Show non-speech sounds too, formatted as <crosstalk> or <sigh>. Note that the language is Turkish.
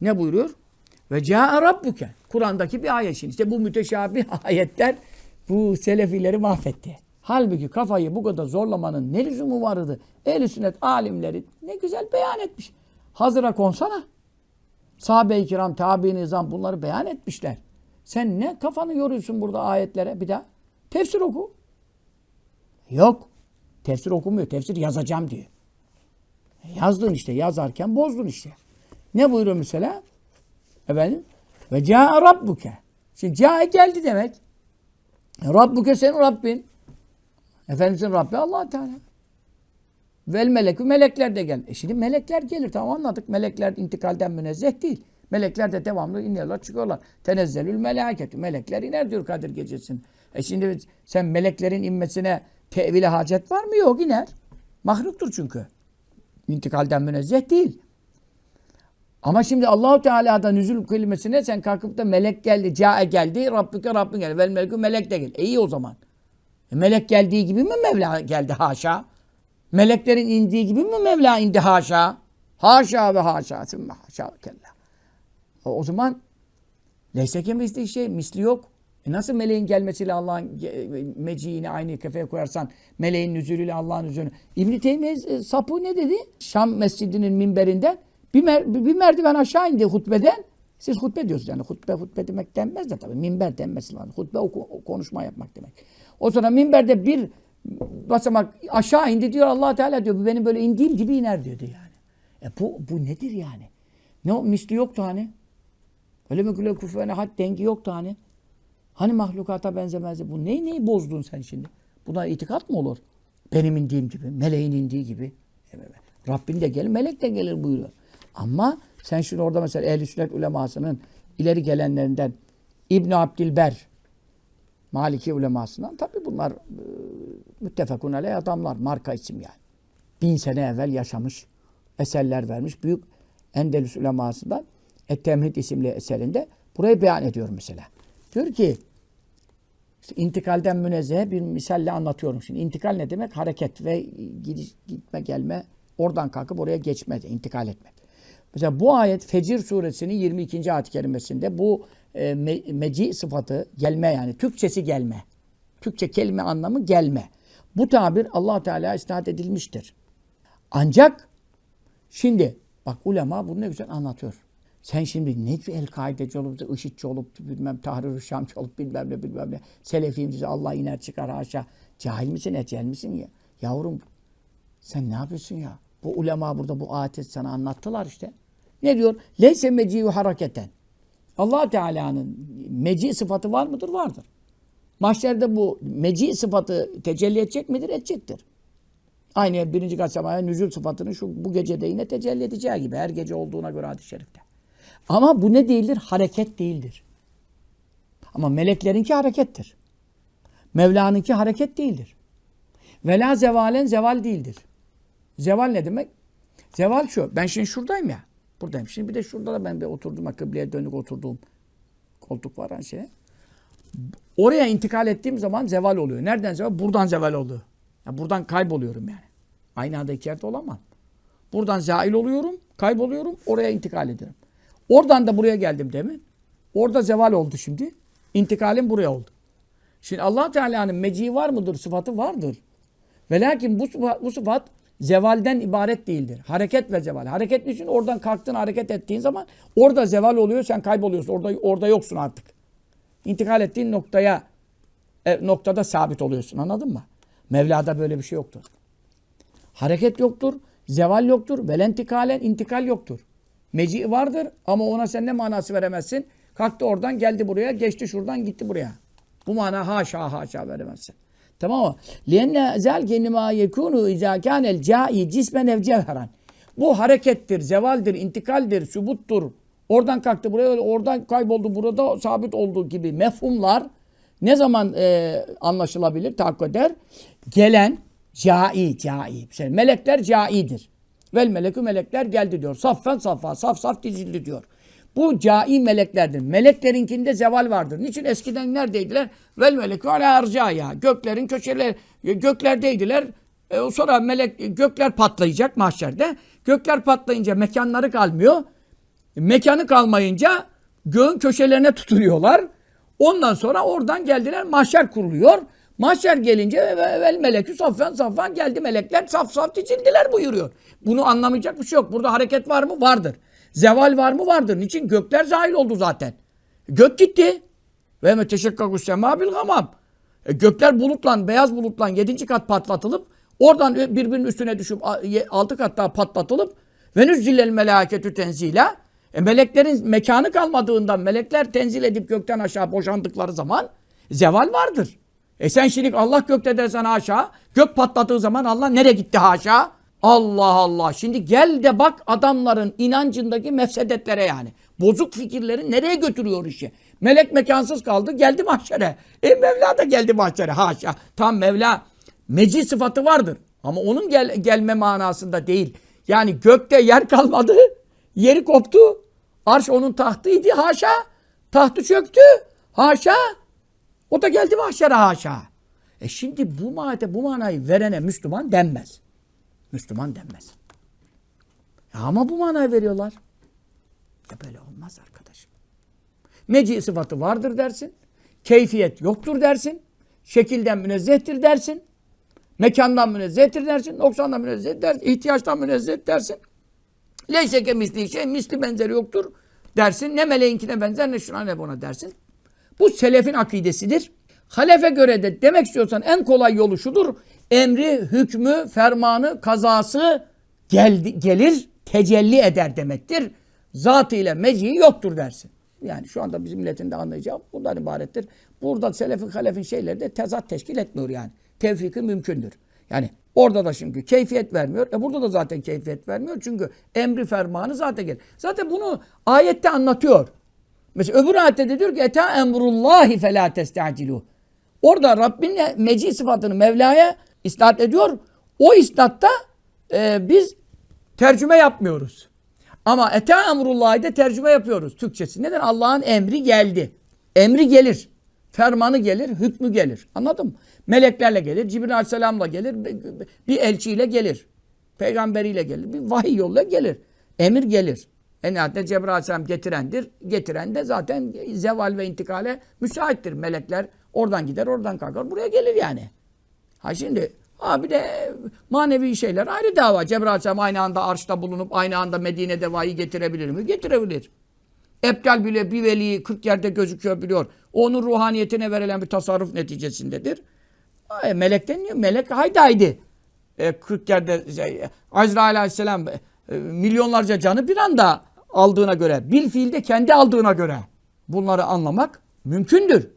Ne buyuruyor? Ve caa rabbuke. Kur'an'daki bir ayet şimdi. İşte bu müteşabih <laughs> ayetler bu selefileri mahvetti. Halbuki kafayı bu kadar zorlamanın ne lüzumu vardı? Ehl-i sünnet alimleri ne güzel beyan etmiş. Hazıra konsana. Sahabe-i kiram, tabi nizam bunları beyan etmişler. Sen ne kafanı yoruyorsun burada ayetlere bir daha? Tefsir oku. Yok. Tefsir okumuyor. Tefsir yazacağım diyor. Yazdın işte. Yazarken bozdun işte. Ne buyuruyor mesela? Efendim? Ve caa rabbuke. Şimdi caa geldi demek. Rabbuke senin Rabbin. Efendimizin Rabbi allah Teala. Vel melekü melekler de gel. E şimdi melekler gelir tamam anladık. Melekler intikalden münezzeh değil. Melekler de devamlı iniyorlar çıkıyorlar. Tenezzelül meleketü. Melekler iner diyor Kadir gecesinde. E şimdi sen meleklerin inmesine tevile hacet var mı? Yok iner. Mahluktur çünkü. İntikalden münezzeh değil. Ama şimdi Allahu Teala'da nüzul kelimesine sen kalkıp da melek geldi, cae geldi, Rabbüke Rabbin geldi. Vel melekü melek de geldi. E iyi o zaman. E melek geldiği gibi mi Mevla geldi haşa? Meleklerin indiği gibi mi Mevla indi haşa? Haşa ve haşa. Sümme haşa ve kella. O, o zaman leyse ki misli şey, misli yok. E nasıl meleğin gelmesiyle Allah'ın ge- meciğini aynı kefeye koyarsan, meleğin nüzulüyle Allah'ın nüzulünü. İbn-i Teymiye e, sapı ne dedi? Şam mescidinin minberinden bir, mer- bir merdiven aşağı indi hutbeden. Siz hutbe diyorsunuz yani. Hutbe hutbe demek denmez de tabii. Minber denmesi lazım. Hutbe konuşma yapmak demek. O sonra minberde bir basamak aşağı indi diyor allah Teala diyor. Bu benim böyle indiğim gibi iner diyordu yani. E bu, bu nedir yani? Ne o misli yoktu hani? Öyle mi güle kufene had dengi yoktu hani? Hani mahlukata benzemezdi? Bu neyi neyi bozdun sen şimdi? Buna itikat mı olur? Benim indiğim gibi, meleğin indiği gibi. Evet. Rabbin de gelir, melek de gelir buyuruyor. Ama sen şimdi orada mesela ehl-i sünnet ulemasının ileri gelenlerinden İbn Abdilber, Maliki ulemasından tabi bunlar e, müttefekun aleyh adamlar, marka isim yani. Bin sene evvel yaşamış, eserler vermiş. Büyük Endelüs ulemasından Et-Temhid isimli eserinde burayı beyan ediyor mesela. Diyor ki işte intikalden münezzeh bir misalle anlatıyorum şimdi. İntikal ne demek? Hareket ve gidiş, gitme gelme, oradan kalkıp oraya geçme, intikal etmek. Mesela bu ayet Fecir suresinin 22. ayet-i kerimesinde bu e, me, meci sıfatı gelme yani Türkçesi gelme. Türkçe kelime anlamı gelme. Bu tabir allah Teala isnat edilmiştir. Ancak şimdi bak ulema bunu ne güzel anlatıyor. Sen şimdi ne el-Kaideci olup IŞİD'ci olup bilmem Tahrir-i Şamcı olup bilmem ne bilmem ne Selefiyim dizi Allah iner çıkar haşa. Cahil misin ecel misin ya? Yavrum sen ne yapıyorsun ya? Bu ulema burada bu ayeti sana anlattılar işte. Ne diyor? Leyse meci'ü hareketen. allah Teala'nın meci sıfatı var mıdır? Vardır. Mahşerde bu meci sıfatı tecelli edecek midir? Edecektir. Aynı birinci kasamaya nüzul sıfatının şu bu gecede yine tecelli edeceği gibi. Her gece olduğuna göre hadis-i şerifte. Ama bu ne değildir? Hareket değildir. Ama meleklerinki harekettir. Mevla'nınki hareket değildir. Vela zevalen zeval değildir. Zeval ne demek? Zeval şu. Ben şimdi şuradayım ya. Buradayım. Şimdi bir de şurada da ben bir oturdum. Kıbleye dönük oturduğum koltuk var hani şey. Oraya intikal ettiğim zaman zeval oluyor. Nereden zeval? Buradan zeval oluyor. Ya buradan kayboluyorum yani. Aynı anda iki yerde olamam. Buradan zail oluyorum, kayboluyorum, oraya intikal ediyorum. Oradan da buraya geldim demin. Orada zeval oldu şimdi. İntikalim buraya oldu. Şimdi allah Teala'nın meciği var mıdır? Sıfatı vardır. Ve lakin bu, bu sıfat zevalden ibaret değildir. Hareket ve zeval. Hareket için oradan kalktın hareket ettiğin zaman orada zeval oluyor sen kayboluyorsun. Orada orada yoksun artık. İntikal ettiğin noktaya e, noktada sabit oluyorsun anladın mı? Mevla'da böyle bir şey yoktur. Hareket yoktur, zeval yoktur, velentikalen intikal yoktur. Meci vardır ama ona sen ne manası veremezsin? Kalktı oradan geldi buraya, geçti şuradan gitti buraya. Bu mana haşa haşa veremezsin. Tamam mı? لِيَنَّ ذَلْ كَنِمَا يَكُونُ اِذَا كَانَ الْجَائِ cismen ev cevheran. Bu harekettir, zevaldir, intikaldir, sübuttur. Oradan kalktı buraya, oradan kayboldu, burada sabit olduğu gibi mefhumlar ne zaman e, anlaşılabilir, tahakkuk eder? Gelen cai, cai. Mesela melekler caidir. Vel melekü melekler geldi diyor. Saffen saffa, saf saf dizildi diyor. Bu cai meleklerdir. Meleklerinkinde zeval vardır. Niçin eskiden neredeydiler? Vel melekü ala arcaya. Göklerin köşeleri, göklerdeydiler. E, sonra melek gökler patlayacak mahşerde. Gökler patlayınca mekanları kalmıyor. mekanı kalmayınca göğün köşelerine tutunuyorlar. Ondan sonra oradan geldiler mahşer kuruluyor. Mahşer gelince vel melekü safan safan geldi melekler saf saf dizildiler buyuruyor. Bunu anlamayacak bir şey yok. Burada hareket var mı? Vardır. Zeval var mı? Vardır. Niçin? Gökler zahil oldu zaten. Gök gitti. Ve meteşekkaku sema bil gamam. E, gökler bulutla, beyaz bulutla yedinci kat patlatılıp oradan birbirinin üstüne düşüp altı kat daha patlatılıp ve nüzzilel melâketü tenzila e, meleklerin mekanı kalmadığından melekler tenzil edip gökten aşağı boşandıkları zaman zeval vardır. E sen şimdi Allah gökte dersen aşağı, gök patladığı zaman Allah nereye gitti haşa? Allah Allah. Şimdi gel de bak adamların inancındaki mefsedetlere yani. Bozuk fikirleri nereye götürüyor işi? Melek mekansız kaldı geldi mahşere. E Mevla da geldi mahşere haşa. Tam Mevla meci sıfatı vardır. Ama onun gel, gelme manasında değil. Yani gökte yer kalmadı. Yeri koptu. Arş onun tahtıydı haşa. Tahtı çöktü. Haşa. O da geldi mahşere haşa. E şimdi bu manada bu manayı verene Müslüman denmez. Müslüman denmez. Ya ama bu manayı veriyorlar. Ya böyle olmaz arkadaşım. Meci sıfatı vardır dersin. Keyfiyet yoktur dersin. Şekilden münezzehtir dersin. Mekandan münezzehtir dersin. Noksandan münezzeh dersin. ihtiyaçtan münezzeh dersin. Leyse ke misli şey, misli benzeri yoktur dersin. Ne meleğinkine benzer ne şuna ne buna dersin. Bu selefin akidesidir. Halefe göre de demek istiyorsan en kolay yolu şudur. Emri, hükmü, fermanı, kazası geldi, gelir, tecelli eder demektir. Zatı ile yoktur dersin. Yani şu anda bizim milletin de anlayacağı bundan ibarettir. Burada selefin, halefin şeyleri de tezat teşkil etmiyor yani. Tevfiki mümkündür. Yani orada da çünkü keyfiyet vermiyor. E burada da zaten keyfiyet vermiyor. Çünkü emri fermanı zaten gelir. Zaten bunu ayette anlatıyor. Mesela öbür ayette de diyor ki eta emrullahi felâ testa'cilu. Orada Rabbin meci sıfatını Mevla'ya isnat ediyor. O isnatta e, biz tercüme yapmıyoruz. Ama eta emrullahi de tercüme yapıyoruz Türkçesi. Neden? Allah'ın emri geldi. Emri gelir. Fermanı gelir, hükmü gelir. Anladın mı? Meleklerle gelir, Cibril Aleyhisselam'la gelir, bir elçiyle gelir. Peygamberiyle gelir, bir vahiy yoluyla gelir. Emir gelir. En nihayetinde Cebrail Aleyhisselam getirendir. Getiren de zaten zeval ve intikale müsaittir. Melekler oradan gider, oradan kalkar. Buraya gelir yani. Ha şimdi ha bir de manevi şeyler ayrı dava. Cebrail Aleyhisselam aynı anda arşta bulunup aynı anda Medine'de vahiy getirebilir mi? Getirebilir. Ebdal bile bir veli 40 yerde gözüküyor biliyor. Onun ruhaniyetine verilen bir tasarruf neticesindedir. E, melek deniyor. Melek haydi haydi. E, 40 yerde şey, Azrail aleyhisselam e, milyonlarca canı bir anda aldığına göre, bil fiilde kendi aldığına göre bunları anlamak mümkündür.